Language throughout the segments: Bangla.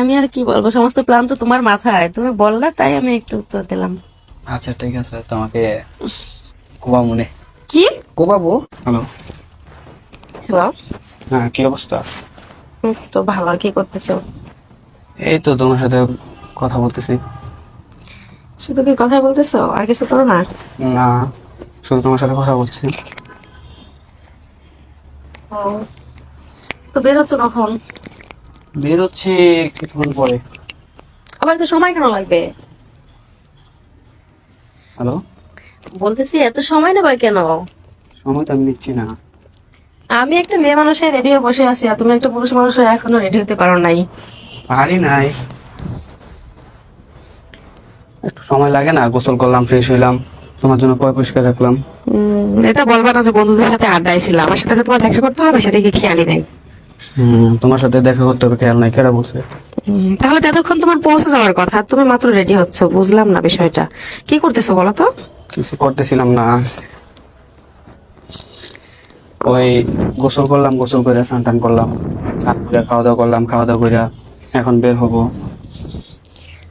আমি আর কি বলব? সমস্ত প্ল্যান তো তোমার মাথায়। তুমি বললে তাই আমি একটু উত্তর দিলাম। আচ্ছা ঠিক আছে তোমাকে কোবা মনে। কি? কোবাবো হ্যালো হ্যালো হ্যাঁ কি অবস্থা? তো ভালো কি করতেছো? এই তো তোমার সাথে কথা বলতেছি। শুধু কি কথা বলতেছো? আর কিছু করো না? না শুধু তোমার সাথে কথা বলছি। তো বের হচ্ছে কখন? বের হচ্ছে কিছুক্ষণ পরে। আবার তো সময় কেন লাগবে? হ্যালো বলতেছি এত সময় নেবা কেন? সময় তো আমি নিচ্ছি না। আমি একটা মেয়ে মানুষের রেডি হয়ে বসে আছি আর তুমি একটা পুরুষ মানুষ হয়ে এখনও রেডি হতে পারো নাই। পারি নাই। একটু সময় লাগে না গোসল করলাম ফ্রেশ হইলাম তোমার জন্য পয় পরিষ্কার রাখলাম। এটা বলবা না যে বন্ধুদের সাথে আড্ডায় ছিলাম আমার সাথে তোমার দেখা করতে হবে সেদিকে খেয়ালই নেই। তোমার সাথে দেখা করতে হবে খেয়াল নাই কেরা বলছে? তাহলে তো এতক্ষণ তোমার পৌঁছে যাওয়ার কথা তুমি মাত্র রেডি হচ্ছ বুঝলাম না বিষয়টা। কি করতেছো বলো তো? কিছু করতেছিলাম না। ওই গোসল করলাম গোসল করে স্নান টান করলাম স্নান করে খাওয়া দাওয়া করলাম খাওয়া দাওয়া করে এখন বের হব।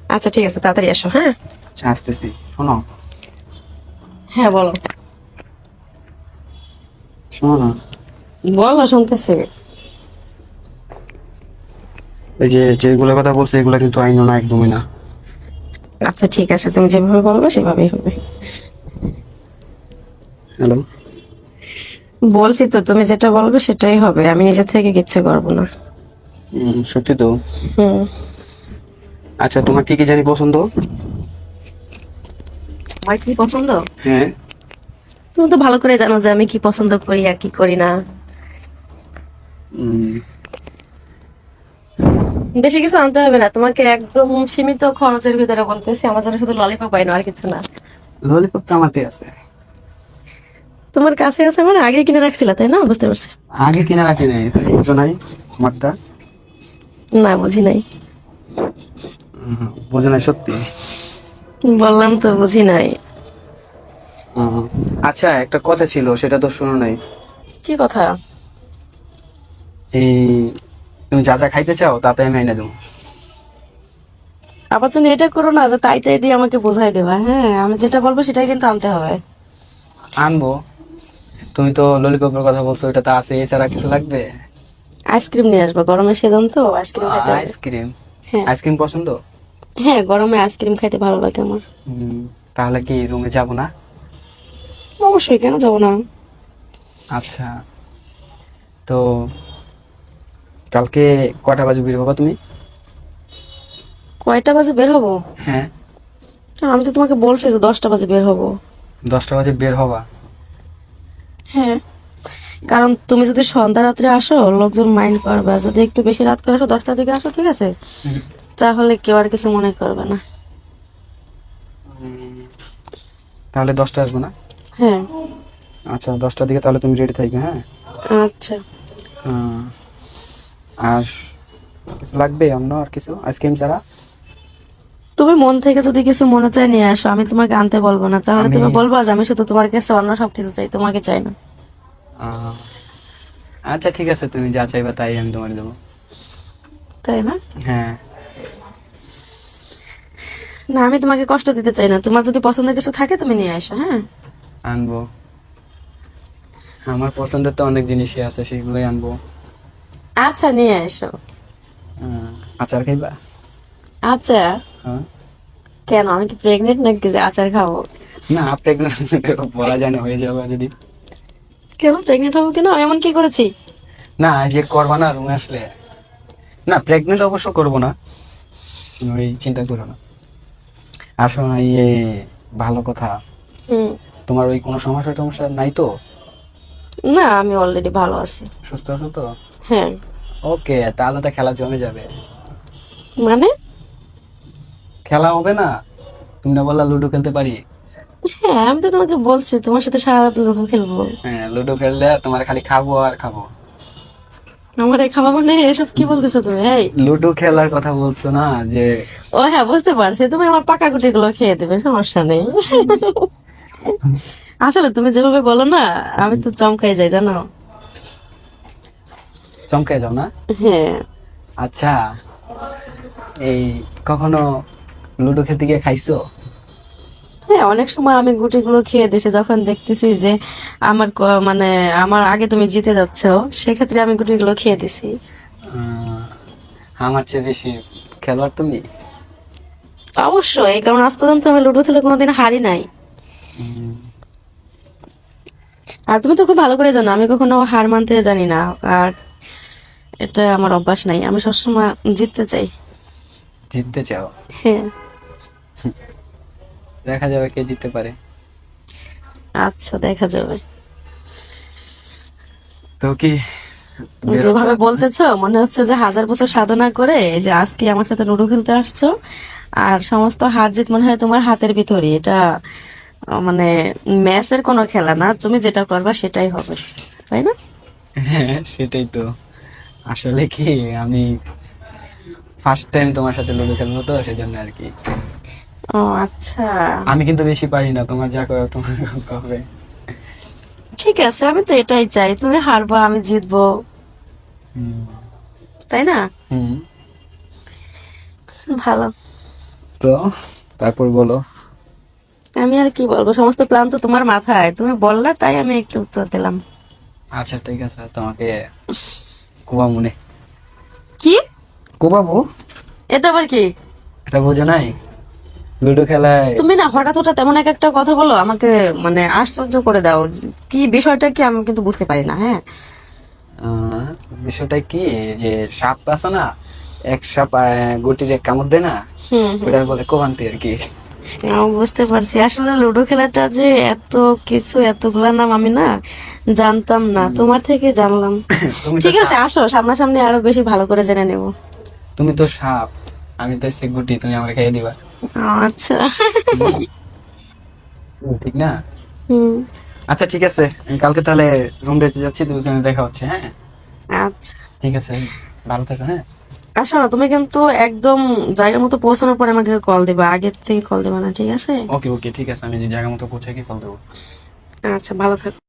আচ্ছা ঠিক আছে তাড়াতাড়ি এসো হ্যাঁ? আচ্ছা, আসতেছি। শোনো। হ্যাঁ বলো। শোনো না। বলো শুনতেছি। এই যে যেগুলো কথা বলছে এগুলো কিন্তু আইন না একদমই না। আচ্ছা ঠিক আছে। তুমি যেভাবে বলবে সেভাবেই হবে। হ্যালো? বলছি তো তুমি যেটা বলবে সেটাই হবে। আমি নিজে থেকে কিচ্ছু করব না। সত্যি তো? হুম। আচ্ছা তোমার কি কি জানি পছন্দ? আমার কি পছন্দ? হ্যাঁ। তুমি তো ভালো করে জানো যে আমি কি পছন্দ করি আর কি করি না। বেশি কিছু আনতে হবে না। তোমাকে একদম সীমিত খরচের ভিতরে বলতেছি আমার জন্য শুধু ললিপপ পাই না আর কিছু না। ললিপপ তো আমাতে আছে। তোমার কাছে আছে মানে আগে কিনে রাখছিলা তাই না? বুঝতে পারছি। আগে কিনে রাখি নাই বুঝো নাই আমারটা? না বুঝি নাই। বুঝো নাই সত্যি? বললাম তো বুঝি নাই। আচ্ছা একটা কথা ছিল সেটা তো শোনো নাই। কি কথা? এই তুমি যা যা খাইতে চাও তাতে আমি এনে দেবো। আবার তুমি এটা করো না যে তাই তাই দিয়ে আমাকে বোঝাই দেবা হ্যাঁ? আমি যেটা বলব সেটাই কিন্তু আনতে হবে। আনব। তুমি তো ললিপপের কথা বলছো এটা তো আছে এছাড়া কিছু লাগবে? আইসক্রিম নিয়ে আসব গরমের সিজন তো আইসক্রিম আইসক্রিম। হ্যাঁ। আইসক্রিম পছন্দ? হ্যাঁ গরমে আইসক্রিম খাইতে ভালো লাগে আমার। তাহলে কি রুমে যাব না? অবশ্যই কেন যাব না? আচ্ছা। তো কালকে কটা বাজে বের হবা তুমি? কয়টা বাজে বের হব? হ্যাঁ। আমি তো তোমাকে বলছি যে দশটা বাজে বের হব। দশটা বাজে বের হবা? হ্যাঁ। কারণ তুমি যদি সন্ধ্যা রাত্রে আসো লোকজন মাইন্ড করবে। যদি একটু বেশি রাত করে আসো দশটার দিকে আসো ঠিক আছে? তাহলে কেউ আর কিছু মনে করবে না। তাহলে দশটা আসব না? হ্যাঁ। আচ্ছা দশটার দিকে তাহলে তুমি রেডি থাকবে হ্যাঁ? আচ্ছা। আহ, আর কিছু লাগবে অন্য আর কিছু? আইসক্রিম ছাড়া? তুমি মন থেকে যদি কিছু মনে চাই নিয়ে আসো আমি তোমাকে আনতে বলব না। তাহলে তুমি বলব যে আমি শুধু তোমার কাছে অন্য সবকিছু চাই তোমাকে চাই না। আচ্ছা ঠিক আছে তুমি যা চাইবা তাই আমি তোমার দেবো। তাই না? হ্যাঁ। না আমি তোমাকে কষ্ট দিতে চাই না। তোমার যদি পছন্দের কিছু থাকে তুমি নিয়ে আসো হ্যাঁ? আনব। আমার পছন্দের তো অনেক জিনিসই আছে সেগুলোই আনব। আচ্ছা নিয়ে এসো। আচার খাইবা? আচ্ছা কেন আমি কি প্রেগনেন্ট নাকি যে আচার খাব? না প্রেগনেন্ট বলা যায় না হয়ে যাবে যদি। কেন প্রেগনেন্ট হব কেন? এমন কি করেছি? না যে করবা না রুমে আসলে। না প্রেগনেন্ট অবশ্য করব না। ওই চিন্তা করো না। আসলে ইয়ে ভালো কথা। হুম। তোমার ওই কোনো সমস্যা টমস্যা নাই তো? না আমি অলরেডি ভালো আছি। সুস্থ আছো তো? হ্যাঁ। ওকে তাহলে তো খেলা জমে যাবে। মানে? খেলা হবে না? তুমি না বললা লুডো খেলতে পারি? হ্যাঁ আমি তো তোমাকে বলছি তোমার সাথে সারা রাত লুডো খেলব। হ্যাঁ লুডো খেললে তোমার খালি খাব আর খাব। আমার এই খাওয়া মানে এসব কি বলতেছো তুমি? এই লুডো খেলার কথা বলছো না যে ও হ্যাঁ বুঝতে পারছি। তুমি আমার পাকা গুটি গুলো খেয়ে দেবে সমস্যা নেই। আসলে তুমি যেভাবে বলো না আমি তো চমকাই যাই জানো? চমকে যাও না? হ্যাঁ। আচ্ছা এই কখনো লুডো খেলতে গিয়ে খাইছো? হ্যাঁ অনেক সময় আমি গুটিগুলো খেয়ে দিয়েছি যখন দেখতেছি যে আমার ক- মানে আমার আগে তুমি জিতে যাচ্ছ সেক্ষেত্রে আমি গুটিগুলো খেয়ে দিছি। আহ, আমার চেয়ে বেশি খেলোয়াড় তুমি? অবশ্যই কারণ আজ পর্যন্ত আমি লুডো খেলে কোনোদিন হারি নাই। উম, আর তুমি তো খুব ভালো করে জানো আমি কখনো হার মানতে জানি না আর এটা আমার অভ্যাস নাই। আমি সবসময় জিততে চাই। জিততে চাও? হ্যাঁ। দেখা যাবে কে জিততে পারে। আচ্ছা দেখা যাবে। তো কি যেভাবে বলতেছো মনে হচ্ছে যে হাজার বছর সাধনা করে যে আজকে আমার সাথে লুডো খেলতে আসছো আর সমস্ত হার জিত মনে হয় তোমার হাতের ভিতরে এটা মানে ম্যাচের কোনো খেলা না তুমি যেটা করবা সেটাই হবে। তাই না? হ্যাঁ সেটাই তো। আসলে কি আমি ফার্স্ট টাইম তোমার সাথে লুডো খেলব তো সেজন্য আর কি। ও আচ্ছা। আমি কিন্তু বেশি পারি না তোমার যা করো তোমার হবে। ঠিক আছে আমি তো এটাই চাই তুমি হারবো আমি জিতবো। তাই না? হুম। ভালো। তো তারপর বলো। আমি আর কি বলব সমস্ত প্ল্যান তো তোমার মাথায়। তুমি বললে তাই আমি একটু উত্তর দিলাম। আচ্ছা ঠিক আছে তোমাকে কোবা মনে কি? কোবাবো এটা আবার কি? এটা বোঝো নাই। লুডো খেলায় তুমি না হঠাৎ হঠাৎ এমন এক একটা কথা বলো আমাকে মানে আশ্চর্য করে দাও কি বিষয়টা কি আমি কিন্তু বুঝতে পারি না হ্যাঁ? বিষয়টা কি? যে সাপ আছে না এক সাপ গুটিরে কামড় দেয় না। ওটার বলে কোবান্তি আর কি। বুঝতে পারছি। আসলে লুডো খেলাটা যে এত কিছু এতগুলা নাম আমি না জানতাম না। তোমার থেকে জানলাম। ঠিক আছে আসো সামনাসামনি আরও বেশি ভালো করে জেনে নেব। তুমি তো সাপ। আমি তো সে গুটি তুমি আমাকে খেয়ে দিবা। আচ্ছা। ঠিক না? হুম। আচ্ছা ঠিক আছে। কালকে তাহলে রুম যেতে যাচ্ছি দুজনে দেখা হচ্ছে হ্যাঁ? আচ্ছা। ঠিক আছে ভালো থাকো হ্যাঁ? আসো না তুমি কিন্তু একদম জায়গা মতো পৌঁছানোর পরে আমাকে কল দিবা আগের থেকে কল দিবা না ঠিক আছে? ওকে ওকে ঠিক আছে আমি জায়গা মতো পৌঁছে গিয়ে কল দেবো? আচ্ছা ভালো থাকো।